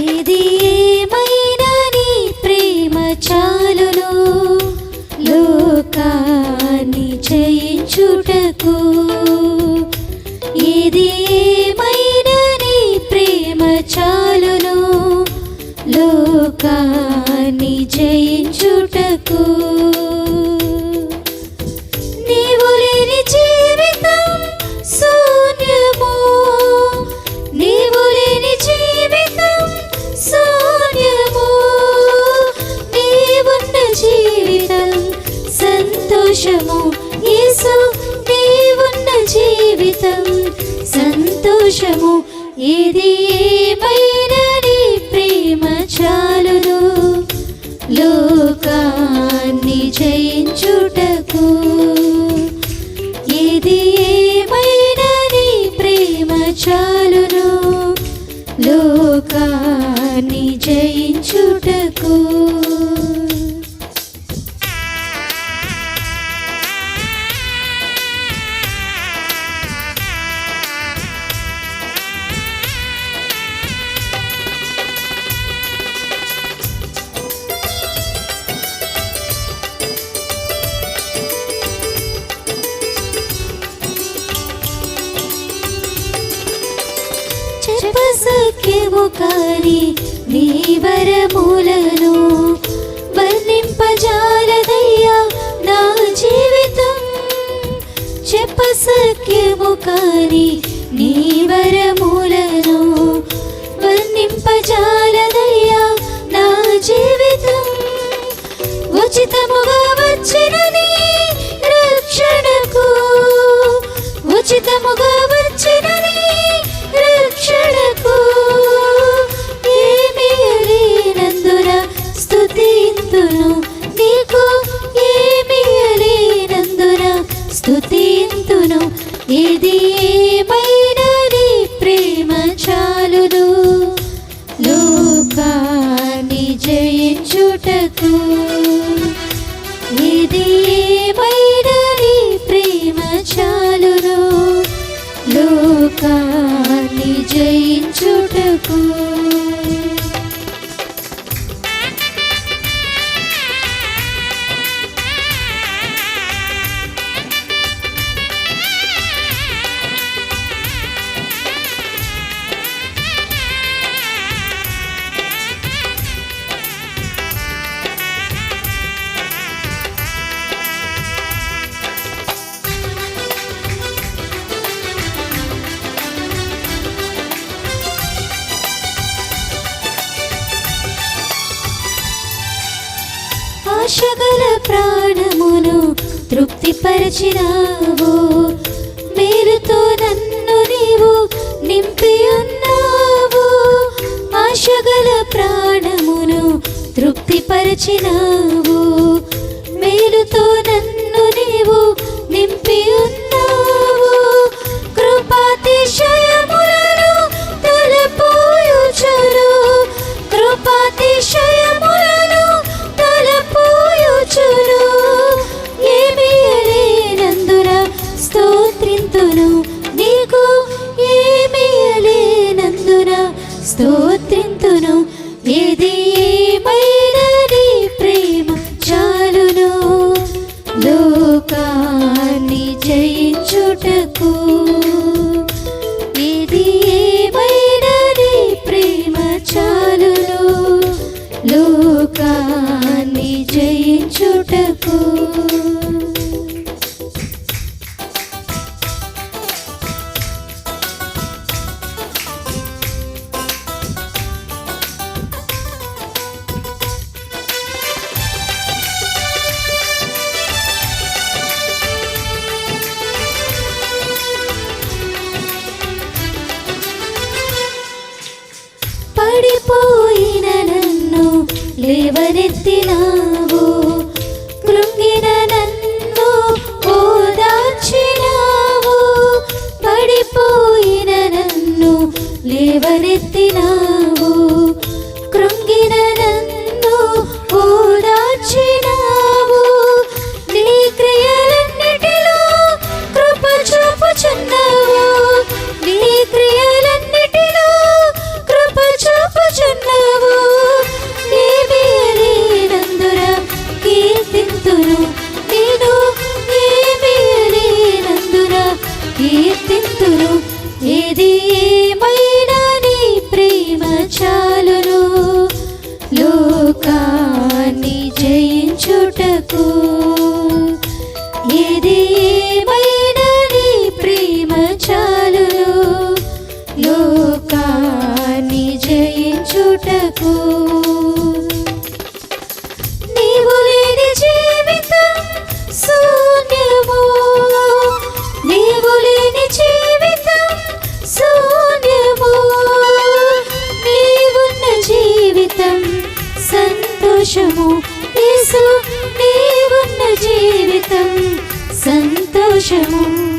ఏది ఏమైనా నీ ప్రేమ చాలును? లోకాన్ని జయించుటకు ఏది ఏమైనా నీ ప్రేమ చాలును? లోకాన్ని జయించుటకు సంతోషము. ఏది ఏమైనది ప్రేమ చాలును? లోకాన్ని జయించుటకు. ఏది ఏమైనది ప్రేమ చాలును? లోకాన్ని జయించుటకు. కాని నీ వరములను వర్ణింపజాలదయ్యా నా జీవితం. చెప్పసఖ్యము కాని నీ వరములను స్తుతింతును ఇది ఏమైనా నీ ప్రేమ చాలును? లోకాన్ని జయించుటకు. ఇది ఏమైనా నీ ప్రేమ చాలును? లోకాన్ని జయించుటకు. ఆశగల ప్రాణమును తృప్తిపరచినావు. మేలుతో నన్ను నీవు నింపి ఉన్నావు ఆశగల ప్రాణమును తృప్తిపరచినావు. మేలుతో నన్ను నీవు నింపి ఉన్నావు లోకాన్ని జయించుటకు. పడిపో ലേവനത്തിനാ కీర్తింతురు. ఏది ఏమైనా నీ ప్రేమ చాలును. లోకాన్ని జయించుటకు. ఏది ఏమైనా నీ ప్రేమ చాలును. లోకాన్ని జయించుటకు. సంతోషము. యేసు నీవున్న జీవితం సంతోషము.